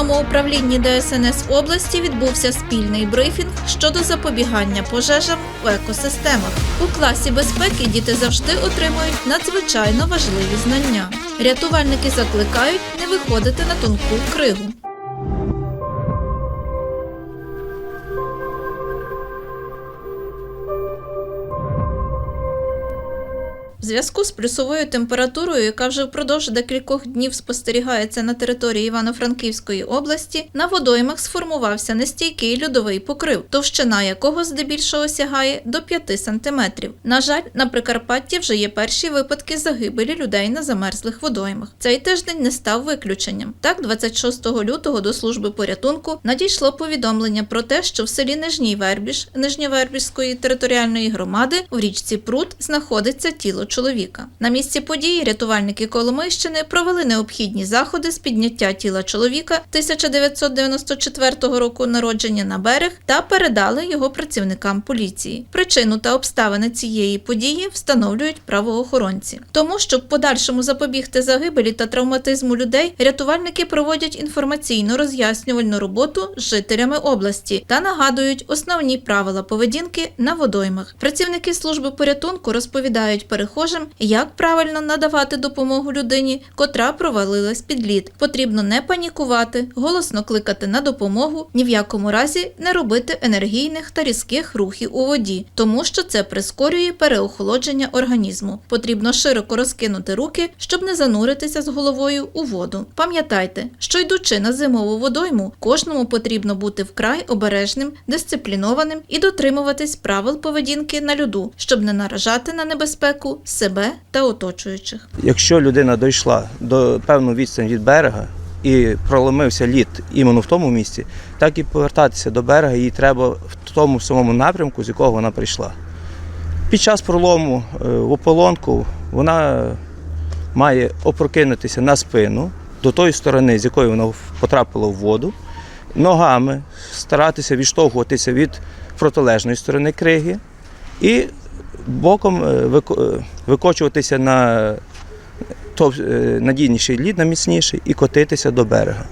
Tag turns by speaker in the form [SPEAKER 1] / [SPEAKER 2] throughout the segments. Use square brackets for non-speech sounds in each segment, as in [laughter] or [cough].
[SPEAKER 1] головному управлінні ДСНС області відбувся спільний брифінг щодо запобігання пожежам в екосистемах. У класі безпеки діти завжди отримують надзвичайно важливі знання. Рятувальники закликають не виходити на тонку кригу. Зв'язку з плюсовою температурою, яка вже впродовж декількох днів спостерігається на території Івано-Франківської області, на водоймах сформувався нестійкий льодовий покрив, товщина якого здебільшого сягає до 5 сантиметрів. На жаль, на Прикарпатті вже є перші випадки загибелі людей на замерзлих водоймах. Цей тиждень не став виключенням. Так, 26 лютого до служби порятунку надійшло повідомлення про те, що в селі Нижній Вербіж Нижньовербіжської територіальної громади в річці Прут знаходиться тіло чоловіка. На місці події рятувальники Коломийщини провели необхідні заходи з підняття тіла чоловіка 1994 року народження на берег та передали його працівникам поліції. Причину та обставини цієї події встановлюють правоохоронці. Тому, щоб подальшому запобігти загибелі та травматизму людей, рятувальники проводять інформаційно роз'яснювальну роботу з жителями області та нагадують основні правила поведінки на водоймах. Працівники служби порятунку розповідають перехожим, як правильно надавати допомогу людині, котра провалилась під лід. Потрібно не панікувати, голосно кликати на допомогу, ні в якому разі не робити енергійних та різких рухів у воді, тому що це прискорює переохолодження організму. Потрібно широко розкинути руки, щоб не зануритися з головою у воду. Пам'ятайте, що йдучи на зимову водойму, кожному потрібно бути вкрай обережним, дисциплінованим і дотримуватись правил поведінки на льоду, щоб не наражати на небезпеку себе та оточуючих.
[SPEAKER 2] Якщо людина дійшла до певну відстань від берега і проломився лід іменно в тому місці, так і повертатися до берега їй треба в тому самому напрямку, з якого вона прийшла. Під час пролому е, в ополонку вона має опрокинутися на спину до тої сторони, з якої вона потрапила в воду, ногами старатися відштовхуватися від протилежної сторони криги і боком е, е, викочуватися на е, надійніший лід, на міцніший, і котитися до берега.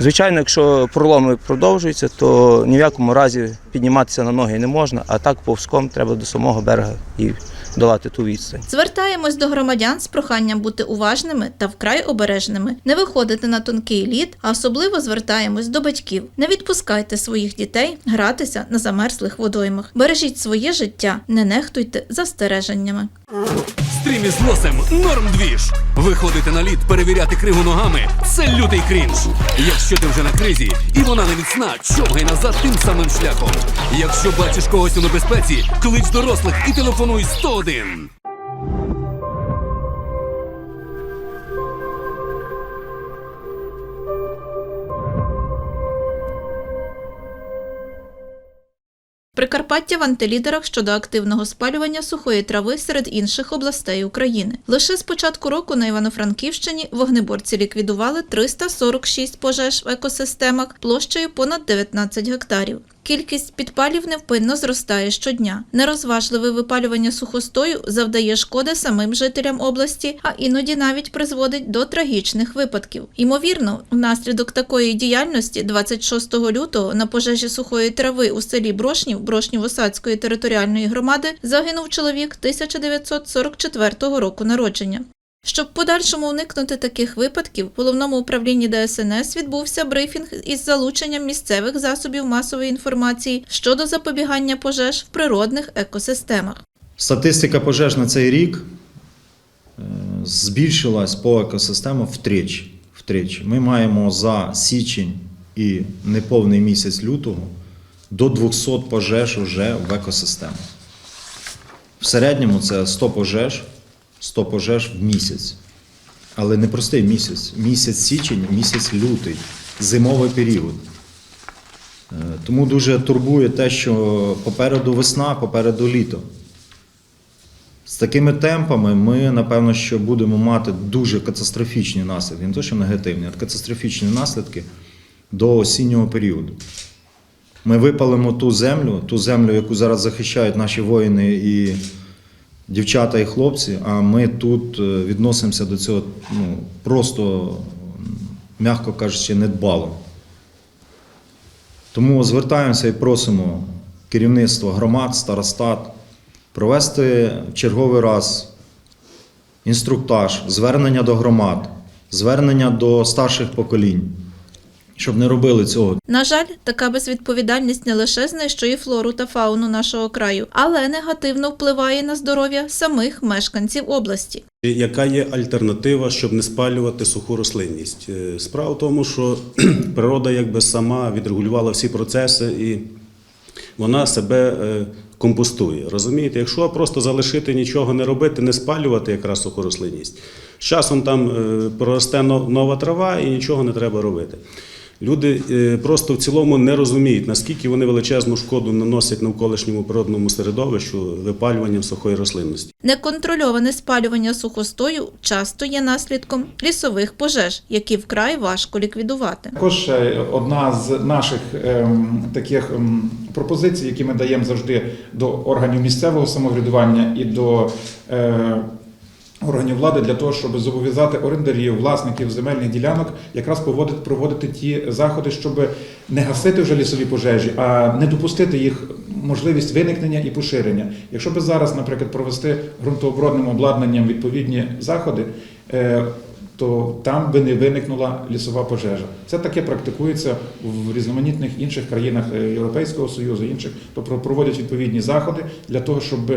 [SPEAKER 2] Звичайно, якщо проломи продовжуються, то ні в якому разі підніматися на ноги не можна, а так повзком треба до самого берега і долати ту відстань.
[SPEAKER 1] Звертаємось до громадян з проханням бути уважними та вкрай обережними, не виходити на тонкий лід, а особливо звертаємось до батьків. Не відпускайте своїх дітей гратися на замерзлих водоймах. Бережіть своє життя, не нехтуйте застереженнями.
[SPEAKER 3] Стрім з лосем норм двіж. Виходити на лід, перевіряти кригу ногами це лютий крінж. Якщо ти вже на кризі і вона не міцна, човгай назад тим самим шляхом. Якщо бачиш когось у небезпеці, клич дорослих і телефонуй 101.
[SPEAKER 1] Прикарпаття в антилідерах щодо активного спалювання сухої трави серед інших областей України. Лише з початку року на Івано-Франківщині вогнеборці ліквідували 346 пожеж в екосистемах площею понад 19 гектарів. Кількість підпалів невпинно зростає щодня. Нерозважливе випалювання сухостою завдає шкоди самим жителям області, а іноді навіть призводить до трагічних випадків. Ймовірно, внаслідок такої діяльності 26 лютого на пожежі сухої трави у селі Брошнів Брошнів-Осадської територіальної громади загинув чоловік 1944 року народження. Щоб в подальшому уникнути таких випадків, в головному управлінні ДСНС відбувся брифінг із залученням місцевих засобів масової інформації щодо запобігання пожеж в природних екосистемах.
[SPEAKER 4] Статистика пожеж на цей рік е, збільшилась по екосистемам втричі. втричі. Ми маємо за січень і неповний місяць лютого до 200 пожеж вже в екосистемах. В середньому це 100 пожеж, 100 пожеж в місяць. Але не простий місяць. Місяць січень, місяць лютий, зимовий період. Е, Тому дуже турбує те, що попереду весна, попереду літо. З такими темпами ми, напевно, що будемо мати дуже катастрофічні наслідки, не то, що негативні, а катастрофічні наслідки до осіннього періоду. Ми випалимо ту землю, ту землю, яку зараз захищають наші воїни і дівчата і хлопці, а ми тут е, відносимося до цього ну, просто м'яко кажучи, недбало. Тому звертаємося і просимо керівництво громад, старостат провести в черговий раз інструктаж, звернення до громад, звернення до старших поколінь, щоб не робили цього.
[SPEAKER 1] На жаль, така безвідповідальність не лише знищує флору та фауну нашого краю, але негативно впливає на здоров'я самих мешканців області.
[SPEAKER 5] Яка є альтернатива, щоб не спалювати суху рослинність? Е, Справа в тому, що [clears throat] природа якби сама відрегулювала всі процеси і вона себе е, компостує. Розумієте, якщо просто залишити нічого не робити, не спалювати якраз суху рослинність, з часом там е, проросте нова трава і нічого не треба робити. Люди е, просто в цілому не розуміють, наскільки вони величезну шкоду наносять навколишньому природному середовищу випалюванням сухої рослинності.
[SPEAKER 1] Неконтрольоване спалювання сухостою часто є наслідком лісових пожеж, які вкрай важко ліквідувати.
[SPEAKER 6] Також е, одна з наших ем, таких ем, пропозицій, які ми даємо завжди до органів місцевого самоврядування і до е, органів влади для того, щоб зобов'язати орендарів, власників земельних ділянок якраз поводити, проводити ті заходи, щоб не гасити вже лісові пожежі, а не допустити їх можливість виникнення і поширення. Якщо би зараз, наприклад, провести ґрунтооборудним обладнанням відповідні заходи. е, то там би не виникнула лісова пожежа. Це таке практикується в різноманітних інших країнах е, Європейського Союзу, інших, тобто проводять відповідні заходи для того, щоб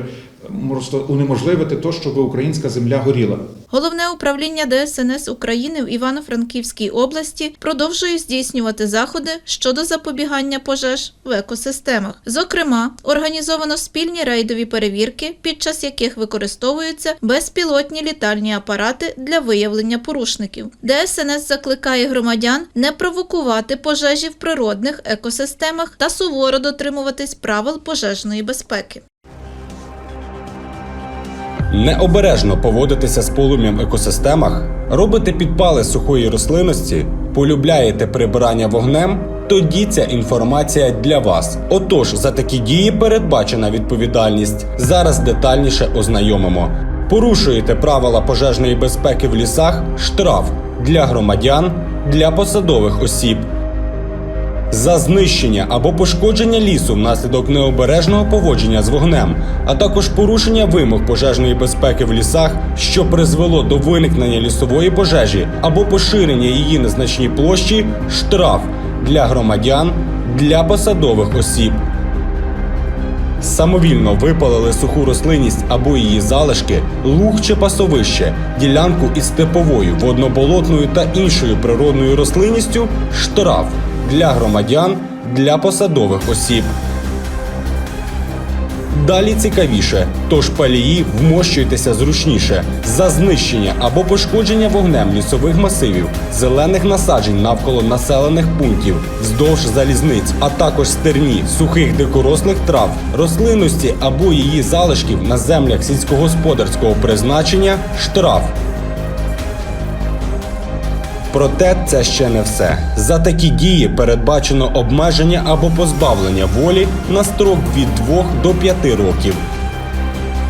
[SPEAKER 6] просто унеможливити те, щоб українська земля горіла.
[SPEAKER 1] Головне управління ДСНС України в Івано-Франківській області продовжує здійснювати заходи щодо запобігання пожеж в екосистемах. Зокрема, організовано спільні рейдові перевірки, під час яких використовуються безпілотні літальні апарати для виявлення порушників. ДСНС закликає громадян не провокувати пожежі в природних екосистемах та суворо дотримуватись правил пожежної безпеки.
[SPEAKER 7] Необережно поводитися з полум'ям в екосистемах, робите підпали сухої рослинності, полюбляєте прибирання вогнем. Тоді ця інформація для вас. Отож, за такі дії передбачена відповідальність. Зараз детальніше ознайомимо. Порушуєте правила пожежної безпеки в лісах, штраф для громадян, для посадових осіб. За знищення або пошкодження лісу внаслідок необережного поводження з вогнем, а також порушення вимог пожежної безпеки в лісах, що призвело до виникнення лісової пожежі або поширення її на значній площі, штраф для громадян, для посадових осіб. Самовільно випалили суху рослинність або її залишки, луг чи пасовище, ділянку із степовою, водноболотною та іншою природною рослинністю штраф для громадян, для посадових осіб. Далі цікавіше, тож палії вмощуйтеся зручніше за знищення або пошкодження вогнем лісових масивів, зелених насаджень навколо населених пунктів, вздовж залізниць, а також стерні, сухих дикорослих трав, рослинності або її залишків на землях сільськогосподарського призначення штраф. Проте це ще не все. За такі дії передбачено обмеження або позбавлення волі на строк від 2 до 5 років.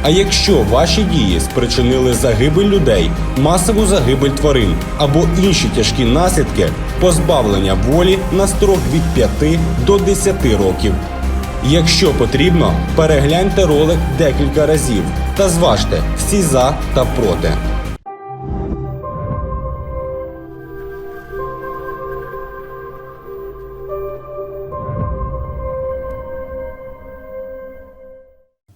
[SPEAKER 7] А якщо ваші дії спричинили загибель людей, масову загибель тварин або інші тяжкі наслідки, позбавлення волі на строк від 5 до 10 років. Якщо потрібно, перегляньте ролик декілька разів та зважте всі за та проти.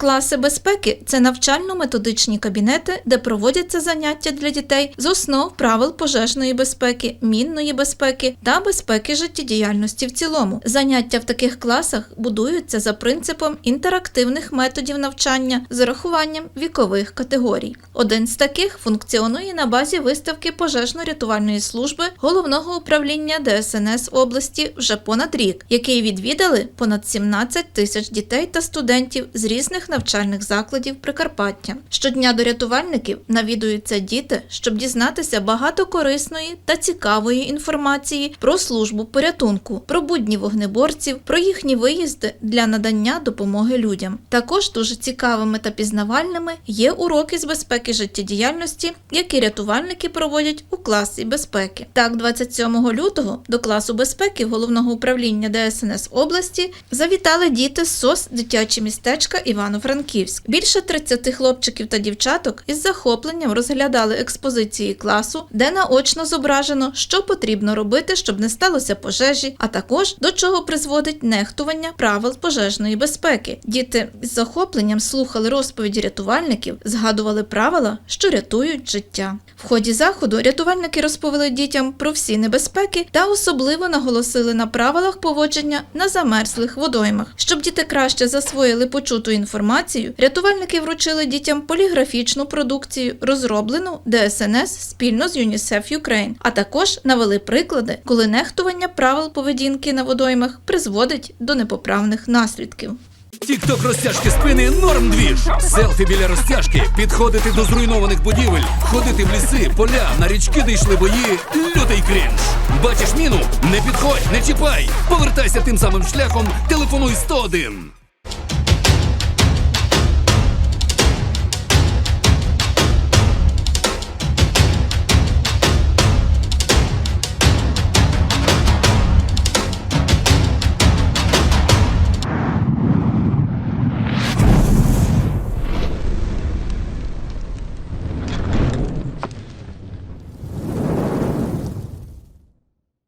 [SPEAKER 1] Класи безпеки це навчально-методичні кабінети, де проводяться заняття для дітей з основ правил пожежної безпеки, мінної безпеки та безпеки життєдіяльності в цілому. Заняття в таких класах будуються за принципом інтерактивних методів навчання з урахуванням вікових категорій. Один з таких функціонує на базі виставки пожежно-рятувальної служби головного управління ДСНС області вже понад рік, який відвідали понад 17 тисяч дітей та студентів з різних навчальних закладів Прикарпаття. Щодня до рятувальників навідуються діти, щоб дізнатися багато корисної та цікавої інформації про службу порятунку, про будні вогнеборців, про їхні виїзди для надання допомоги людям. Також дуже цікавими та пізнавальними є уроки з безпеки життєдіяльності, які рятувальники проводять у класі безпеки. Так, 27 лютого до класу безпеки головного управління ДСНС області завітали діти з СОС дитячі містечка Івано-Франківськ. Більше 30 хлопчиків та дівчаток із захопленням розглядали експозиції класу, де наочно зображено, що потрібно робити, щоб не сталося пожежі, а також до чого призводить нехтування правил пожежної безпеки. Діти з захопленням слухали розповіді рятувальників, згадували правила, що рятують життя. В ході заходу рятувальники розповіли дітям про всі небезпеки та особливо наголосили на правилах поводження на замерзлих водоймах. Щоб діти краще засвоїли почуту інформацію, рятувальники вручили дітям поліграфічну продукцію, розроблену ДСНС спільно з ЮНІСЕФ Юкрейн, а також навели приклади, коли нехтування правил поведінки на водоймах призводить до непоправних наслідків.
[SPEAKER 3] Тікток розтяжки спини норм двіж. Селфі біля розтяжки, підходити до зруйнованих будівель, ходити в ліси, поля, на річки, де йшли бої. Лютий крінж. Бачиш міну? Не підходь, не чіпай. Повертайся тим самим шляхом, телефонуй 101.